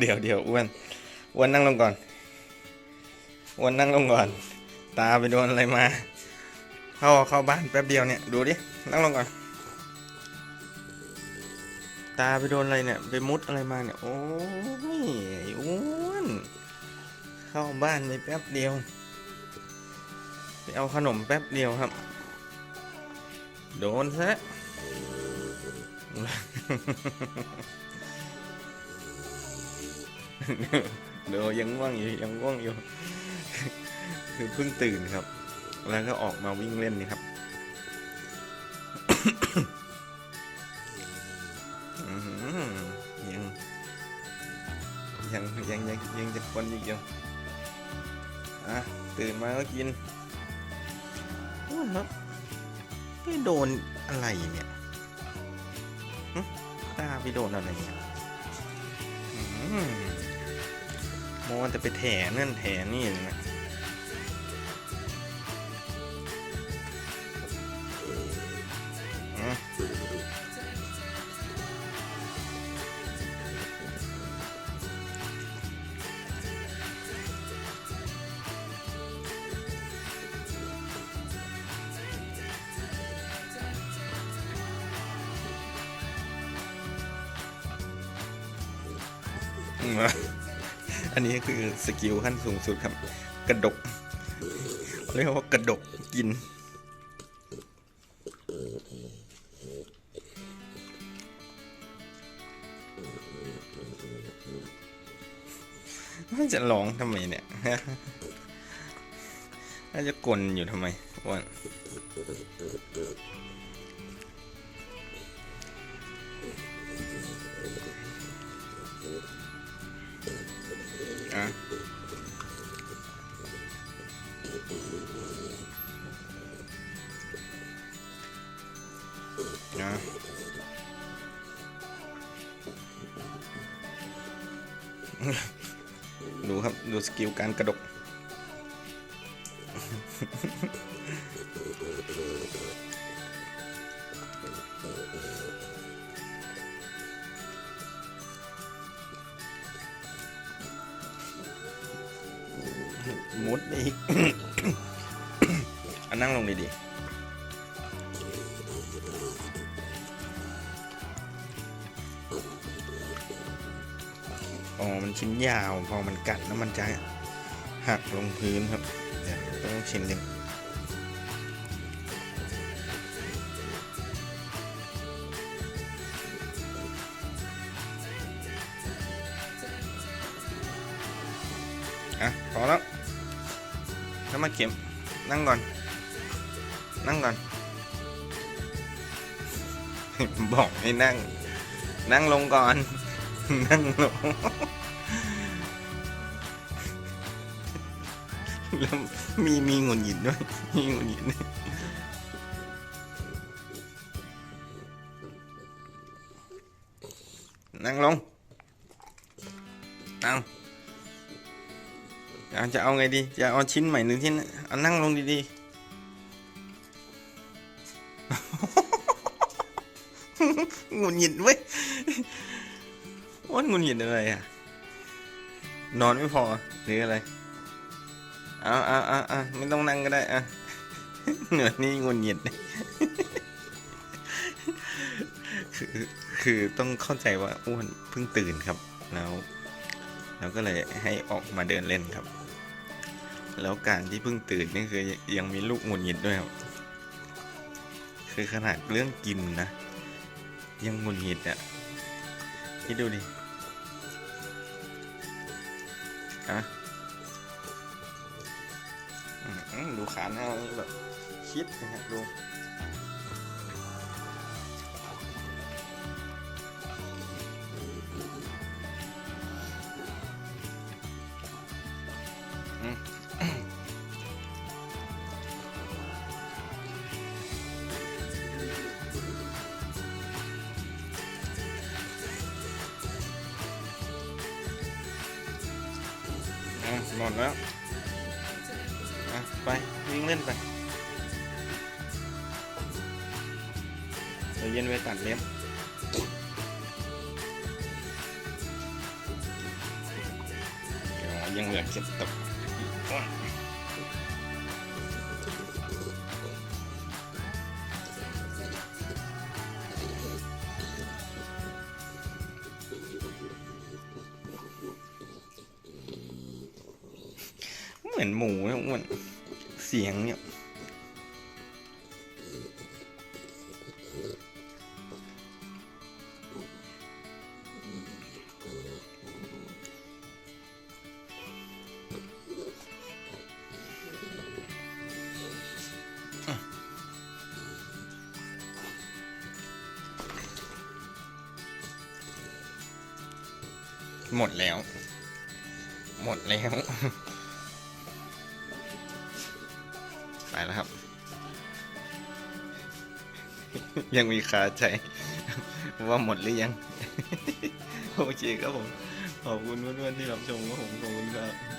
เดี๋ยวเดี๋ยวอ้วนอ้วนนั่งลงก่อนอ้วนนั่งลงก่อน ตาไปโดนอะไรมา เข้าเข้าบ้านแป๊บเดียวเนี่ยดูดินั่งลงก่อน ตาไปโดนอะไรเนี่ยไปมุดอะไรมาเนี่ยโอ้ยอ้อ้วนเข้าบ้านไปแป๊บเดียวไปเอาขนมแป๊บเดียวครับ โดนซะ เดี๋ยวยังง่วงอยู่ยังง่วงอยู่ คือเพิ่งตื่นครับ แล้วก็ออกมาวิ่งเล่นนี่ครับยังยังยังยังยังจะคนอีกอยู่อะตื่นมาก็กินโอ้แล้วไปโดนอะไรเนี่ยตาไปโดนอะไรเนี่ย อหือมอจะไปแถนั่นแถนี่นะอืม อันนี้คือสกิลขั้นสูงสุดครับ กระดก เรียกว่ากระดกกินจะร้องทำไมเนี่ยน่าจะกลนอยู่ทำไมอ้วน อะดูครับ ดูสกิลการกระดก มุดอีก อันนั่งลงดีๆ อ๋อมันชิ้นยาว พอมันกัดแล้วมันจะหักลงพื้นครับ เดี๋ยวต้องชิ้นหนึ่งอะพอแล้วแล้วมาเก็บนั่งก่อน นั่งก่อน บอกให้นั่ง นั่งลงก่อน นั่งลงแล้วมีมีงุดหงิดด้วย มีงุดหงิดด้วยนั่งลงเอาเอาจะเอาไงดี จะเอาชิ้นใหม่หรือชิ้นเอานั่งลงดีๆงุดหงิดเว้ย โอ้นหงุดหงิดอะไรอะ นอนไม่พอหรืออะไร เอาเอาเอาเอาไม่ต้องนั่งก็ได้อะเหนือนี่งุนหงิดคือคือต้องเข้าใจว่าอ้วนเพิ่งตื่นครับ แล้วเราก็เลยให้ออกมาเดินเล่นครับ แล้วการที่เพิ่งตื่นนี่คือยังมีลูกหงุดหงิดด้วยครับ คือขนาดเรื่องกินนะ ยังหงุดหงิดอะคิดดูดิ อะดูขาหน้านี่แบบคิดนะฮะดู นอนแล้วไปวิ่งเล่นไปเย็นไปตัดเล็บยังเหลือเก็บตก เหมือนหมูนะอ้วนเสียงเนี่ยหมดแล้ว หมดแล้ว ไปแล้วครับ ยังมีคาใจ ว่าหมดหรือยัง โอเคครับผม ขอบคุณเพื่อนๆที่รับชมครับผม ขอบคุณครับ